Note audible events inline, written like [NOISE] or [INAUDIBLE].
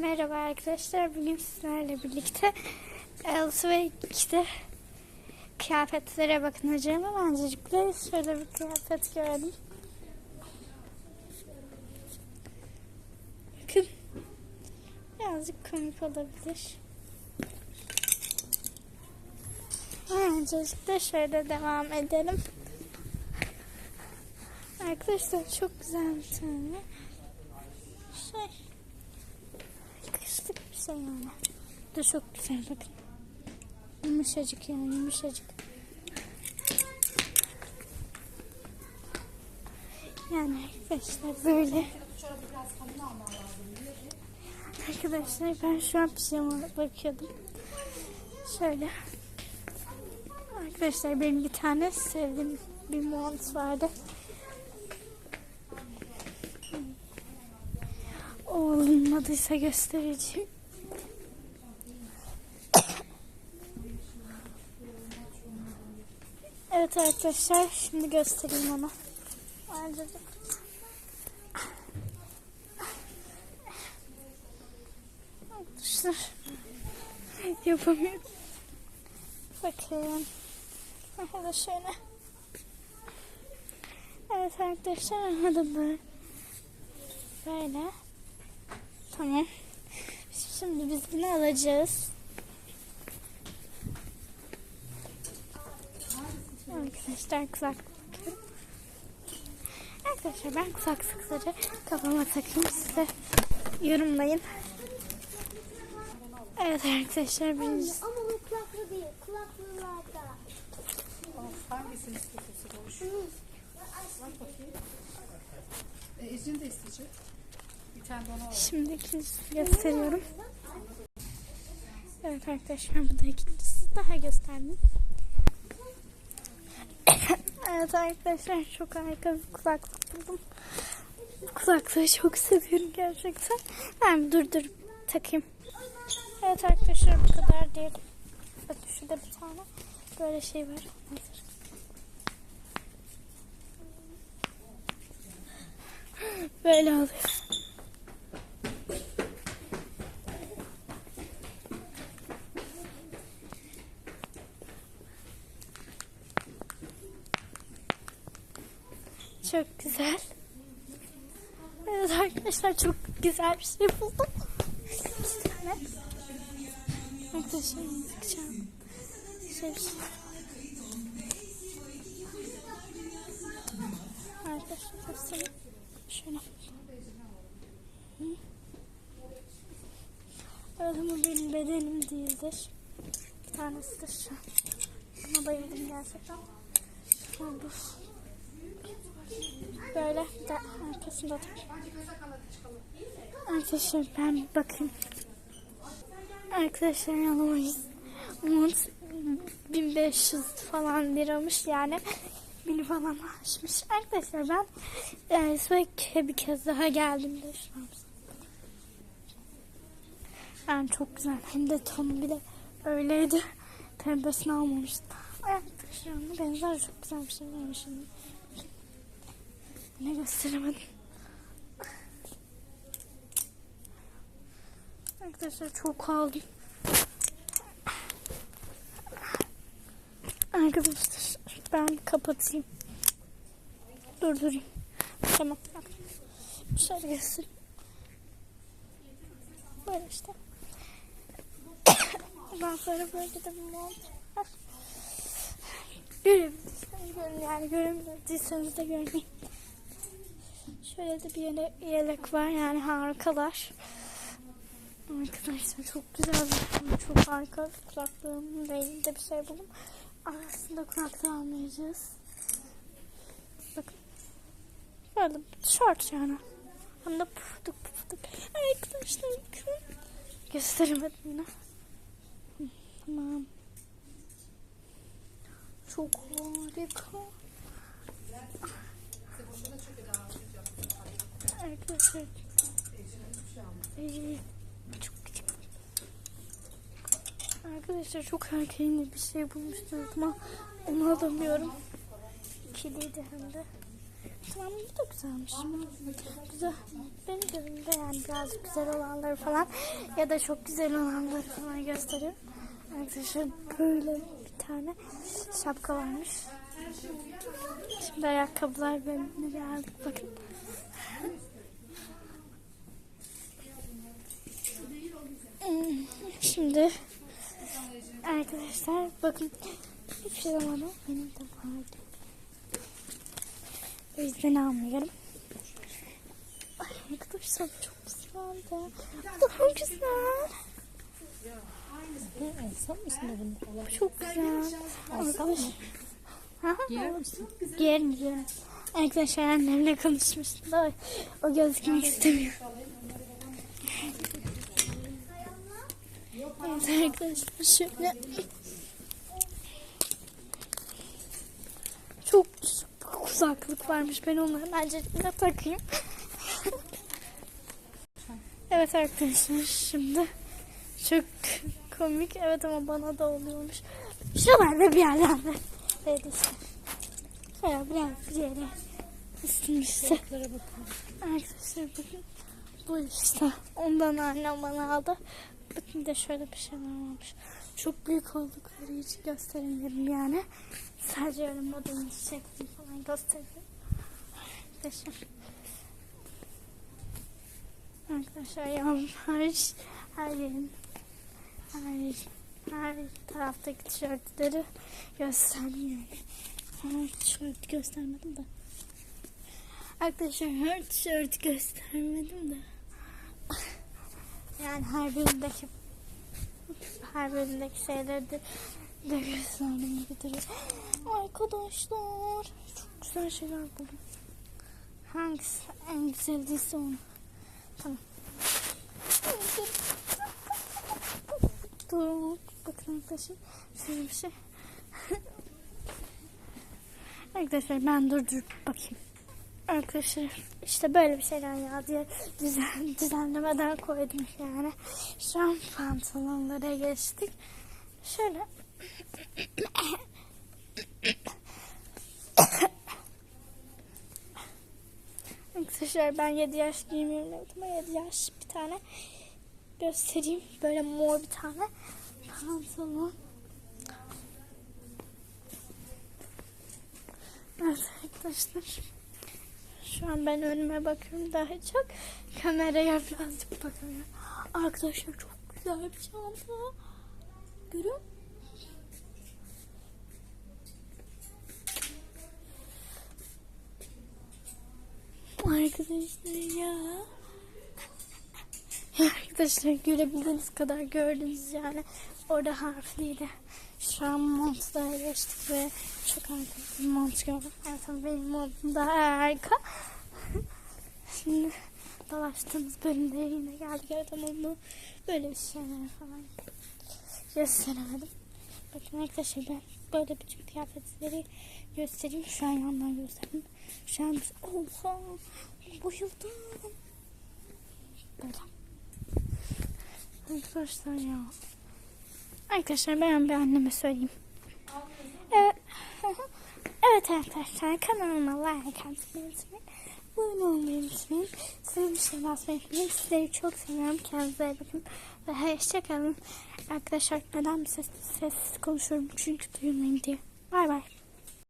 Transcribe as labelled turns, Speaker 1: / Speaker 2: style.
Speaker 1: Merhaba arkadaşlar. Bugün sizlerle birlikte işte kıyafetlere bakınacağım ama öncelikle şöyle bir kıyafet gördüm. Bakın. Birazcık komik olabilir. Öncelikle şöyle devam edelim. Arkadaşlar çok güzel bir tane şey. Şey yani. Bu da çok güzel bakın. Yumuşacık yani yumuşacık. Yani arkadaşlar böyle. Arkadaşlar ben şu an pijama bakıyordum. Şöyle. Arkadaşlar benim bir tane sevdiğim bir mont vardı. O olmadıysa göstereceğim. Evet arkadaşlar şimdi göstereyim onu. Arkadaşlar yapamıyorum. Bakın. Hadi şöyle. Evet arkadaşlar hadi böyle. Böyle. Tamam. Şimdi biz bunu alacağız. Arkadaşlar takıyorum. Arkadaşlar ben kulaklıkları kafama takayım size yorumlayın. Evet arkadaşlar birincisi.
Speaker 2: Ama bu kulaklı değil. Kulaklılarda.
Speaker 3: Hangisini istiyorsun. E, izin de isteyecek. Bir tane de ona.
Speaker 1: Şimdi ikincisini gösteriyorum. Evet arkadaşlar bu da ikincisi. Daha gösterdim. Evet arkadaşlar çok harika bir kulaklık buldum. Kulaklığı çok seviyorum gerçekten. Ben durdurup takayım. Evet arkadaşlar bu kadar değil. Bakın şurada bir tane böyle şey var. Hazır. Böyle oluyor. Çok güzel. Evet arkadaşlar çok güzel bir şey buldum. Tane. Arkadaşlar bakacağım. Şey, şey. Arkadaşlar göstereyim. Şöyle. Hı. Evet ama benim bedenim değildir. Bir tanesi de şu. Buna bayıldım gerçekten. Sonra bu. Böyle de arkasında da. Arkadaşlar ben bir bakayım. Arkadaşlar yanılmayız. Mont 1500 falan liramış yani. Bini falan aşmış. Arkadaşlar ben yani sürekli bir kez daha geldim de şu an. Yani çok güzel. Hem de tonu bile öyleydi. Pembesini almamıştım. Arkadaşlar ona benzer çok güzel bir şey varmış. Ne gösteremedim. Arkadaşlar çok aldım. Arkadaşlar ben kapatayım. Durdurayım. Tamam. Şöyle göstereyim. Böyle işte. Ondan sonra böyle de mont var. Görün yani göremediyseniz de görmeyin. Şöyle de bir yele, yelek var yani harikalar. Arkadaşlar çok güzel bir çok harika kulaklığımın renginde bir şey buldum. Aslında kulaklığı almayacağız. Bakın. Böyle şort yani. Hem de pufuduk pufuduk. Arkadaşlar bakın. Gösteremedim yine. Tamam. Çok harika. Arkadaşlar. Ee, çok küçük. Bir şey bulmuştum ama onu alamıyorum. İkiliydi hem de. Tamam bu da güzelmiş. Güzel. Benim gözümde yani birazcık güzel olanları falan ya da çok güzel olanları falan gösteriyor. Arkadaşlar böyle bir tane şapka varmış. Şimdi ayakkabılar bölümüne geldik bakın. Şimdi arkadaşlar bakın hiçbir şey zaman benim de vardı. O yüzden almıyorum. Ay arkadaşlar çok güzeldi. Daha güzel.
Speaker 3: Sen misin bunu?
Speaker 1: Çok güzel. Arkadaşlar. Ha,
Speaker 3: Giyer misin?
Speaker 1: Giyerim giyerim. Arkadaşlar annemle konuşmuştum da o gözükmek istemiyor. Evet arkadaşlar şöyle. Çok uzaklık varmış. Ben onları bence takayım. evet arkadaşlar şimdi çok komik. Evet ama bana da oluyormuş. Şuralarda bir yerlerde. Evet işte. Şöyle biraz bir yere ısınmıştı. Arkadaşlar bakın. Bu işte. Ondan annem bana aldı. Bakın de şöyle bir şeyler varmış. Çok büyük oldukları için gösteremiyorum yani. Sadece yorumladığım çektim falan gösteriyorum. Arkadaşlar. Arkadaşlar yavrum her, her yerin her, her taraftaki tişörtleri yani. Her tişört göstermedim de. Arkadaşlar her tişört göstermedim de. Yani her birindeki her birindeki şeyleri de, de gösterdim gibi duruyor. Arkadaşlar çok güzel şeyler buldum. Hangisi en güzelliyse onu. Tamam. Dur. Bakın arkadaşlar. Size bir şey. [LAUGHS] arkadaşlar ben durdurup bakayım. Arkadaşlar işte böyle bir şeyler ya diye düzen, [LAUGHS] düzenlemeden koydum yani. Şu an pantolonlara geçtik. Şöyle. Arkadaşlar ben 7 yaş giymiyorum ama 7 yaş bir tane göstereyim. Böyle mor bir tane pantolon. Arkadaşlar. Şu an ben önüme bakıyorum daha çok. Kameraya birazcık bakıyorum. Arkadaşlar çok güzel bir çanta. Görüyor? Arkadaşlar ya. Arkadaşlar görebildiğiniz kadar gördünüz yani. Orada harfliydi. Şu an montlara geçtik ve çok harika bir mont gördüm. Evet ama benim montum daha harika. Şimdi dolaştığımız bölümde yine geldik. Evet ama böyle bir şeyler falan gösteremedim. Bakın arkadaşlar ben böyle bütün kıyafetleri göstereyim. Şu an yandan göstereyim. Şu an. Oha! Bayıldım. Böyle. Arkadaşlar ya. Arkadaşlar ben bir anneme söyleyeyim. Evet. [LAUGHS] evet arkadaşlar kanalıma like atmayı unutmayın. Abone olmayı unutmayın. Size bir şey basmayı. Sizleri çok seviyorum. Kendinize iyi bakın. Ve hoşçakalın. Arkadaşlar neden ses, ses konuşuyorum? Çünkü duyulmayayım diye. Bay bay.